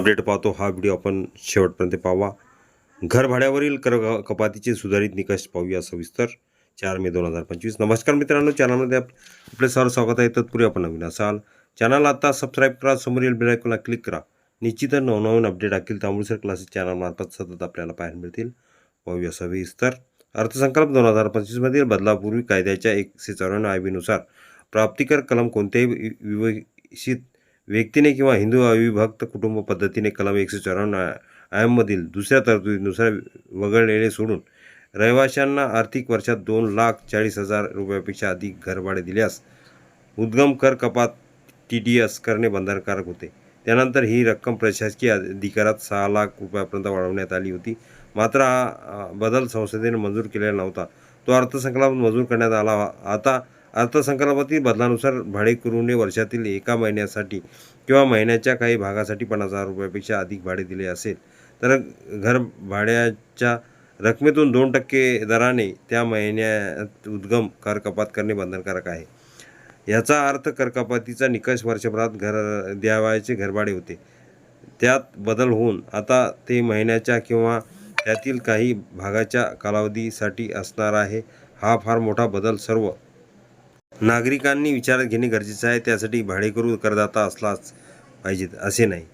Update पाहतो. हा video आपण शेवटपर्यंत पाहावा. घर भाड्यावरील कर कपातीचे सुधारित निकष पाहूया सविस्तर. चार मे दोन हजार पंचवीस. नमस्कार मित्रांनो चॅनलमध्ये आपले सर स्वागत आहे. तत्पूर्वी आपण नवीन असाल चॅनल आता सबस्क्राईब करा समोरील बेल क्लिक करा. निश्चित नवनवीन अपडेट टाकील सर क्लासेस चॅनलमार्फत सतत आपल्याला पाहायला मिळतील. पाहूया सविस्तर. अर्थसंकल्प दोन हजार पंचवीसमधील बदलापूर्वी कायद्याच्या एकशे चौऱ्याण्णव आयबीनुसार प्राप्तिकर कलम कोणत्याही वि- विवशित व्यक्तीने किंवा हिंदू अविभक्त कुटुंब पद्धतीने कलम एकशे चौऱ्याण्णव आयममधील दुसऱ्या तरतुदीनुसार वगळलेले सोडून रहिवाशांना आर्थिक वर्षात दोन लाख चाळीस हजार रुपयापेक्षा अधिक घरभाडे दिल्यास उद्गम कर कपात टी डी एस करणे बंधनकारक होते. त्यानंतर ही रक्कम प्रशासकीय अधिकारात सहा लाख रुपयापर्यंत वाढवण्यात आली होती. मात्र हा बदल संसदेने मंजूर केलेला नव्हता. तो अर्थसंकल्पात मंजूर करण्यात आला. आता अर्थसंकल्पातील बदलानुसार भाडेकरूने वर्षातील एका महिन्यासाठी किंवा महिन्याच्या काही भागासाठी पन्नास हजार रुपयापेक्षा अधिक भाडे दिले असेल. तर घर भाड्याच्या रकमेतून दोन टक्के दराने त्या महिन्यात उद्गम कर कपात करणे बंधनकारक आहे. याचा अर्थ करकपातीचा निकष वर्षभरात घर द्यावायचे घरभाडे होते. त्यात बदल होऊन आता ते महिन्याच्या किंवा त्यातील काही भागाच्या कालावधीसाठी असणार आहे. हा फार मोठा बदल सर्व नागरिकांनी विचारात घेणे गरजेचं आहे. त्यासाठी भाडेकरू करदाता असलाच पाहिजेत असे नाही.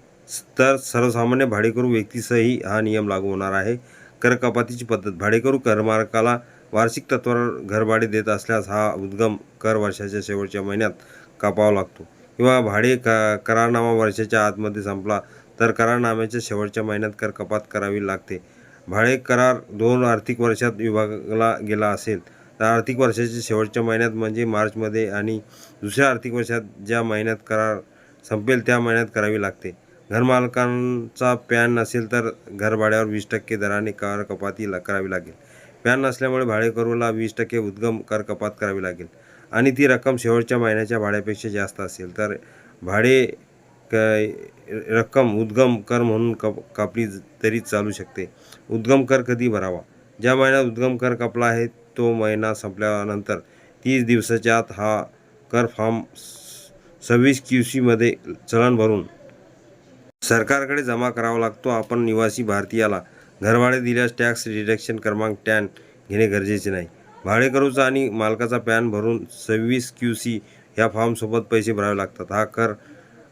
तर सर्वसामान्य भाडेकरू व्यक्तीसही हा नियम लागू होणार आहे. कर कपातीची पद्धत भाडेकरू करमालकाला वार्षिक तत्वावर घरभाडे देत असल्यास हा उद्गम कर वर्षाच्या शेवटच्या महिन्यात कापावा लागतो. किंवा भाडे क करारनामा वर्षाच्या आतमध्ये संपला तर करारनाम्याच्या शेवटच्या महिन्यात कर कपात करावी लागते. भाडे करार दोन आर्थिक वर्षात विभागला गेला असेल आर्थिक वर्षाच्या शेवटच्या महिन्यात म्हणजे मार्चमध्ये आणि दुसऱ्या आर्थिक वर्षात ज्या महिन्यात करार संपेल त्या महिन्यात करावी लागते. घरमालकांचा पॅन नसेल तर घरभाड्यावर वीस टक्के दराने कर कपाती ला- करावी लागेल. पॅन नसल्यामुळे भाडेकरूला वीस टक्के उद्गम कर कपात करावी लागेल. आणि ती रक्कम शेवटच्या महिन्याच्या भाड्यापेक्षा जास्त असेल तर भाडे क रक्कम उद्गम कर म्हणून कप कापली तरी चालू शकते. उद्गम कर कधी भरावा? ज्या महिन्यात उद्गम कर कापला आहे तो महिना संपल्यानंतर तीस दिवसाच्या आत हा कर फॉर्म सव्वीस क्यू सीमध्ये चलन भरून सरकारकडे जमा करावा लागतो. आपण निवासी भारतीयाला घरभाडे दिल्यास टॅक्स डिडक्शन क्रमांक टॅन घेणे गरजेचे नाही. भाडेकरूचा आणि मालकाचा पॅन भरून सव्वीस क्यू सी ह्या फॉर्मसोबत पैसे भरावे लागतात. हा कर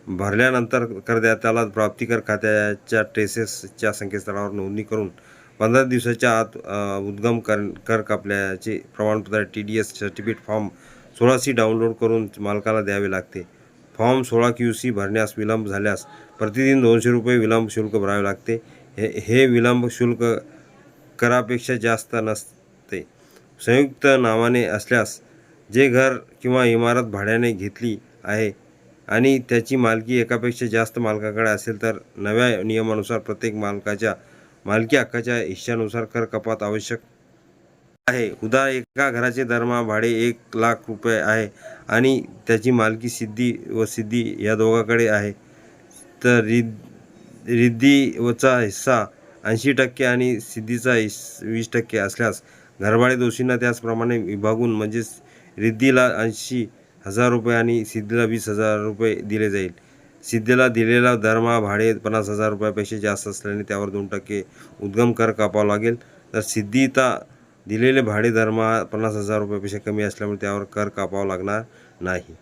भरल्यानंतर करदात्याला प्राप्तिकर खात्याच्या ट्रेसेसच्या संकेतस्थळावर नोंदणी करून पंधरा दिवसाच्या आत उद्गम कर कर कापल्याचे प्रमाणपत्र T D S certificate form सोळा सी डाउनलोड करून मालकाला द्यावे लागते. फॉर्म सोळा क्यू सी भरण्यास विलंब झाल्यास प्रतिदिन दोनशे रुपये विलंब शुल्क भरावे लागते. हे हे विलंब शुल्क करापेक्षा जास्त नसते. संयुक्त नावाने असल्यास जे घर किंवा इमारत भाड्याने घेतली आहे आणि त्याची मालकी एकापेक्षा जास्त मालकाकडे असेल तर नव्या नियमानुसार प्रत्येक मालकाच्या मालकी हक्काच्या हिश्श्यानुसार कर कपात आवश्यक आहे. उदा एका घराचे दरमहा भाडे एक लाख रुपये आहे आणि त्याची मालकी सिद्धी व सिद्धी या दोघांकडे आहे. तर रिद रिद्धी-वचा हिस्सा ऐंशी टक्के आणि सिद्धीचा हिस वीस टक्के असल्यास घरभाडे दोषींना त्याचप्रमाणे विभागून म्हणजेच रिद्धीला ऐंशी हजार रुपये आणि सिद्धीला वीस हजार रुपये दिले जाईल. सिद्धीला दिलेला दरमहा भाडे पन्नास हजार रुपयापेक्षा जास्त असल्याने त्यावर दोन टक्के उद्गम कर कापावा लागेल. तर सिद्धीता दिलेले भाडे दरमहा पन्नास हजार रुपयापेक्षा कमी असल्यामुळे त्यावर कर कापावा लागणार नाही.